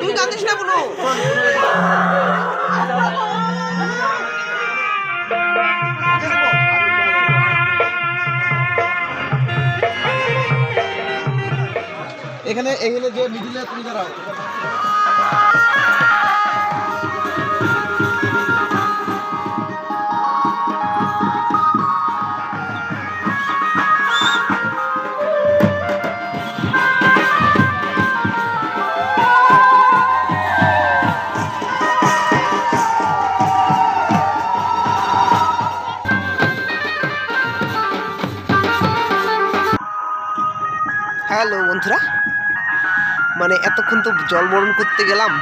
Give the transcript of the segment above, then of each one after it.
তুই জানিস না বলো। এখানে এখানে যে মিডিলে তুমি দাঁড়াও হ্যালো বন্ধুরা। মানে এতক্ষণ তো জলবরণ করতে গেলাম।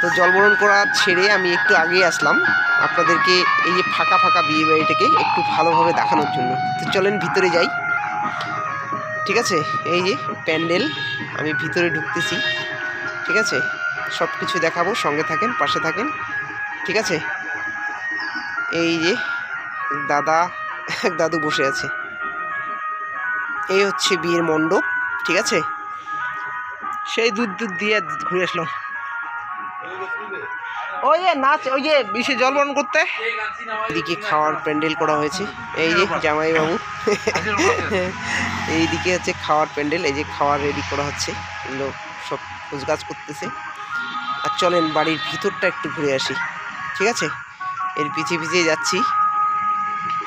তো জলবরণ করা ছেড়ে আমি একটু আগে আসলাম। আপনাদেরকে এই যে ফাঁকা ফাঁকা বিয়ে বাড়িটাকে একটু ভালোভাবে দেখানোর জন্য। তো চলেন ভিতরে যাই। ঠিক আছে? এই যে প্যান্ডেল, আমি ভিতরে ঢুকতেছি। ঠিক আছে? সব কিছু দেখাবো, সঙ্গে থাকেন, পাশে থাকেন। ঠিক আছে? এই যে দাদা, দাদু বসে আছে। এই হচ্ছে বিয়ের মণ্ডপ, ঠিক আছে? সেই দুধ দুধ দিয়ে ঘুরে আসলাম। ওই যে নাচ, ওই যে বিশে জলবরণ করতে। এদিকে খাওয়ার প্যান্ডেল করা হয়েছে। এই যে জামাইবাবু। এইদিকে হচ্ছে খাওয়ার প্যান্ডেল, এই যে খাওয়ার রেডি করা হচ্ছে। এগুলো সব কাজ করতেছে। আর চলেন বাড়ির ভিতরটা একটু ঘুরে আসি, ঠিক আছে? এর পিছিয়ে পিছিয়ে যাচ্ছি।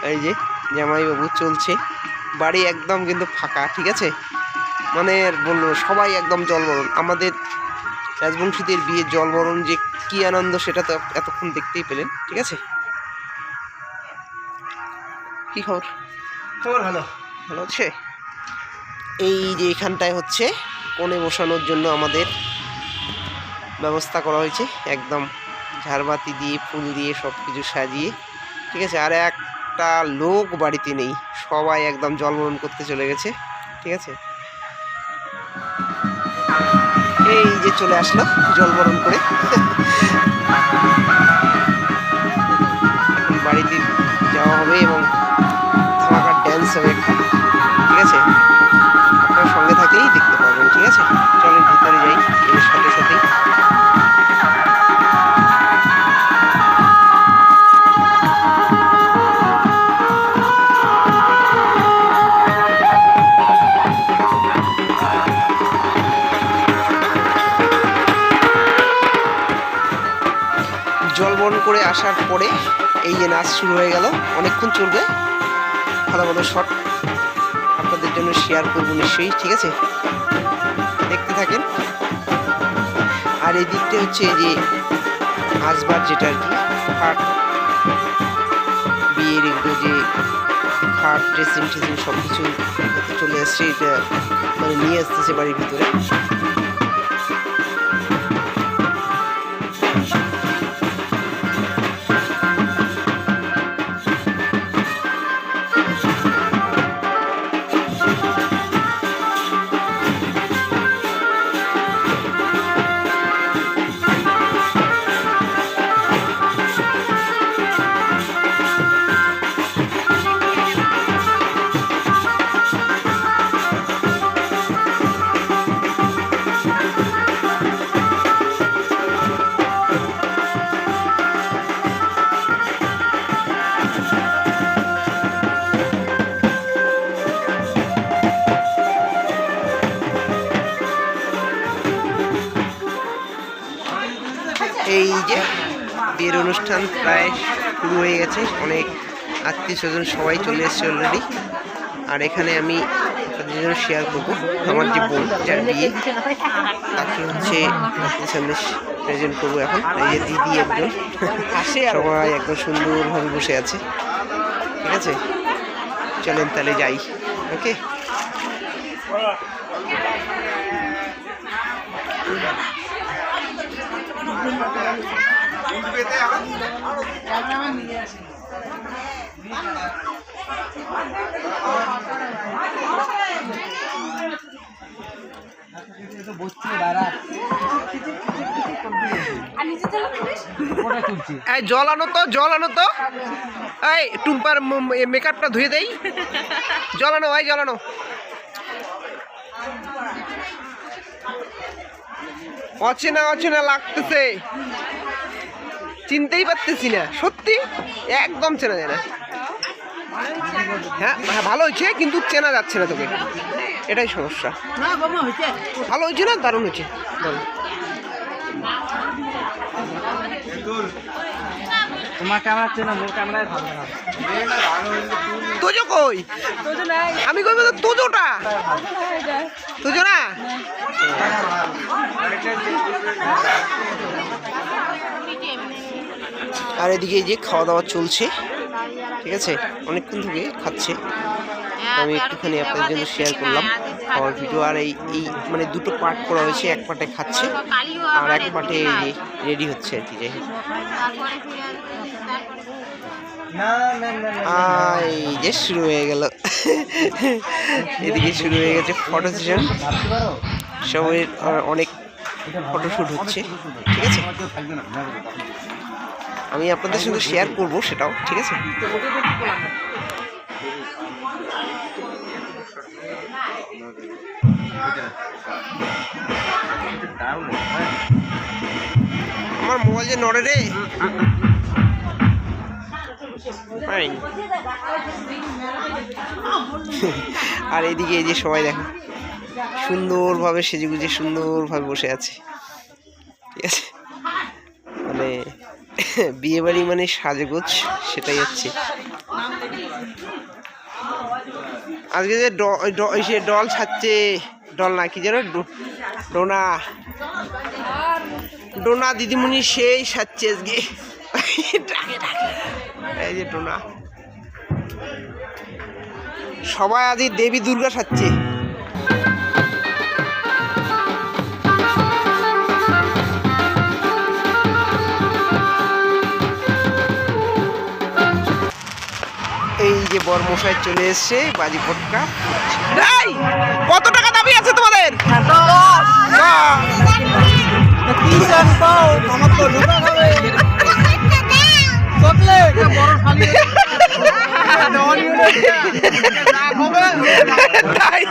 এই যে জামাইবাবু চলছে। বাড়ি একদম কিন্তু ফাঁকা ঠিক আছে? মানে বলল সবাই একদম জলবরণ। আমাদের রাজবংশীদের বিয়ে জলবরণ যে কী আনন্দ সেটা তো এতক্ষণ দেখতেই পেলেন ঠিক আছে? কি খবর? খবর ভালো। ভালো আছে? এই যে এখানটায় হচ্ছে কোণে বসানোর জন্য আমাদের ব্যবস্থা করা হয়েছে একদম ঝাড়বাতি দিয়ে ফুল দিয়ে সব কিছু সাজিয়ে ঠিক আছে? আর একটা লোক বাড়িতে নেই। সবাই একদম জলবরণ করতে চলে গেছে, ঠিক আছে? এই যে চলে আসলো জলবরণ করে। বাড়িতে যাওয়া হবে এবং ধামাকার ড্যান্স হবে। ঠিক আছে? জলবরণ করে আসার পরে এই যে নাচ শুরু হয়ে গেল। অনেকক্ষণ চলবে। ভালো ভালো শট আপনাদের জন্য শেয়ার করব নিশ্চয়ই, ঠিক আছে? দেখতে থাকেন। আর এই দিকটা হচ্ছে যে আসবার যেটা আর কি, খাট। বিয়ের এগুলো যে খাট ড্রেসিং টেসিং সব কিছু চলে আসছে, এটা মানে নিয়ে আসতেছে বাড়ির ভিতরে। বিয়ের অনুষ্ঠান প্রায় শুরু হয়ে গেছে। অনেক আত্মীয় স্বজন সবাই চলে এসেছে অলরেডি আর এখানে আমি আপনাদের জন্য শেয়ার করব। আমার যে বোন যার বিয়ে তাকে হচ্ছে সামনে প্রেজেন্ট করব এখন। এই যে দিদি একজন। সবাই একদম সুন্দরভাবে বসে আছে। ঠিক আছে? চলেন তাহলে যাই। ওকে জল আনো তো, জল আনো তো। এই, টুম্পার মেকআপটা ধুয়ে দেই। জল আনো ভাই জল আনো। অচেনা অচেনা লাগতেছে। চিনতেই পারতেছি না। সত্যি? একদম চেনা যায় না। হ্যাঁ হ্যাঁ ভালো হয়েছে কিন্তু চেনা যাচ্ছে না তোকে। এটাই সমস্যা। না বাবা হয়েছে ভালো হয়েছে না? দারুণ হয়েছে। দারুণ তোমার ক্যামেরা চেনা মোর ক্যামেরায় ভালো না। তোজো কই? আমি কইব তো তোজোটা। তোজো না? আর এদিকে এই যে খাওয়া দাওয়া চলছে ঠিক আছে? অনেকক্ষণ থেকে খাচ্ছে। আমি একটুখানি আপনাদের জন্য শেয়ার করলাম। খাওয়ার ভিডিও আর এই এই মানে দুটো পার্ট করা হয়েছে এক পার্টে খাচ্ছে আর এক পার্টে রেডি হচ্ছে আর কি যাই। এই যে শুরু হয়ে গেল। এদিকে শুরু হয়ে গেছে ফটো সেশন সবাই অনেক ফটোশ্যুট হচ্ছে ঠিক আছে? আমি আপনাদের সঙ্গে শেয়ার করব সেটাও, ঠিক আছে? আমার মোবাইল যে নড়ে রে। আর এদিকে এই যে সবাই দেখো, সুন্দরভাবে সেজে গুজে সুন্দরভাবে বসে আছে। ঠিক আছে? মানে বিয়ে বাড়ি মানে সাজগোজ, সেটাই হচ্ছে। আজকে যে সে ডল ছাড়ছে, ডল না, কি যেন ডোনা। ডোনা দিদিমণি সেই সাজছে আজকে। এই যে ডোনা। সবাই আজই দেবী দুর্গা সাজছে। যে বরমশাই চলে এসছে বাজি পটকা কত টাকা দাবি আছে তোমাদের। তাই।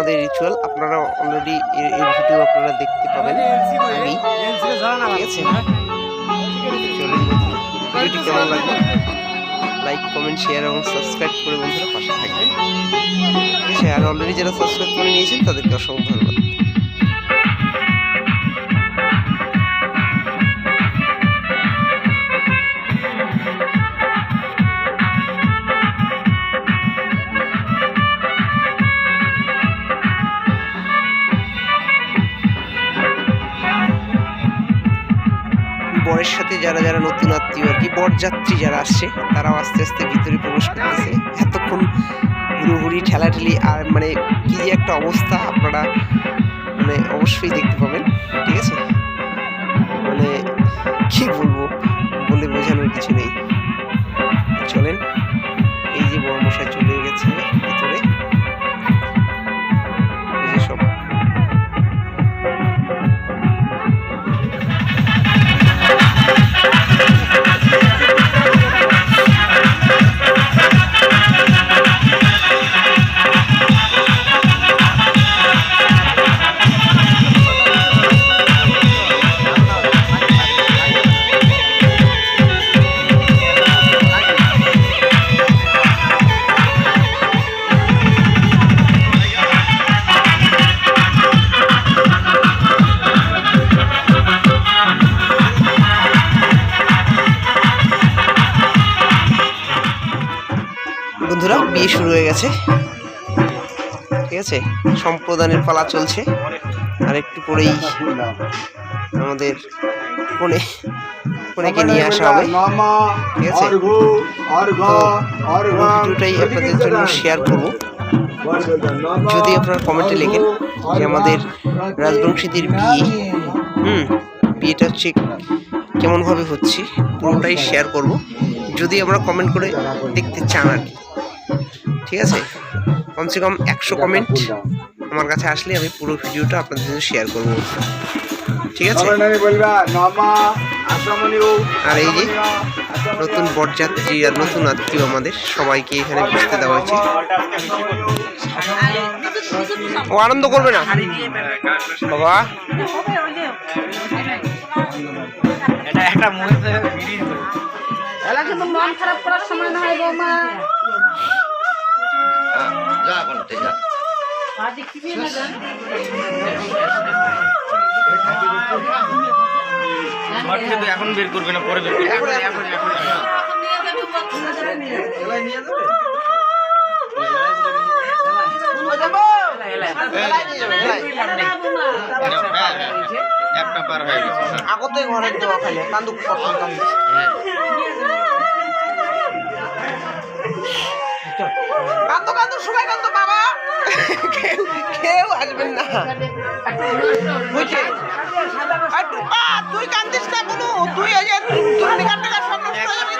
আমাদের রিচুয়াল আপনারা অলরেডি এর ভিডিও আপনারা দেখতে পাবেন। আমি ঠিক আছে। চলুন ভিডিওটি কেমন লাগবে লাইক কমেন্ট শেয়ার এবং সাবস্ক্রাইব করে বন্ধুরা পাশে থাকবেন। ঠিক আছে আর অলরেডি যারা সাবস্ক্রাইব করে নিয়েছেন তাদেরকে অসংখ্য ধন্যবাদ। যারা যারা নতুন আত্মীয় আর কি, বরযাত্রী যারা আসছে তারাও আস্তে আস্তে ভিতরে প্রবেশ করতেছে। এতক্ষণ হুড়োহুড়ি, ঠেলাঠেলি আর মানে কি যে একটা অবস্থা আপনারা মানে অবশ্যই দেখতে পাবেন, ঠিক আছে? মানে কি বলব, বলে বোঝানোর কিছু নেই। চলেন। শুরু হয়ে গেছে। ঠিক আছে? সম্প্রদানের পালা চলছে। আর একটু পরেই আমাদের কোণে অনেকে নিয়ে আসা হবে। ঠিক আছে? ভিডিওটাই আপনাদের জন্য শেয়ার করব। যদি আপনারা কমেন্টে লেখেন যে আমাদের রাজবংশীদের বিয়ে, হুম, বিয়েটা হচ্ছে কেমনভাবে হচ্ছে, পুরোটাই শেয়ার করব। যদি আমরা কমেন্ট করে দেখতে চান আর কি। ঠিক আছে? কমসে কম একশো কমেন্ট আমার কাছে আসলে আমি পুরো ভিডিওটা আপনাদের জন্য শেয়ার করব। ঠিক আছে? আর এই যে নতুন বরযাত্রী আর নতুন আত্মীয় আমাদের সবাইকে এখানে বসতে দেওয়া হয়েছে। ও আনন্দ করবে না? বাবা। এটা একটা মন খারাপ করার সময় না হয় বৌমা। ঘর থেকে এখন বের করবে না পরে বের করবে একটা পার হয়ে। গেছে আগতে ঘরের দেওয়া খাইলে কান্দুক কখন কান্দো কান্দো সবাই কান্দো বাবা। কেউ কেউ আসবেন না। টুপা, তুই কান্দিস না বলু তুই এই যে নিকার টাকা সব নষ্ট হয়ে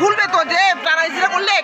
খুলবে তো যে টানাইছিলা করলে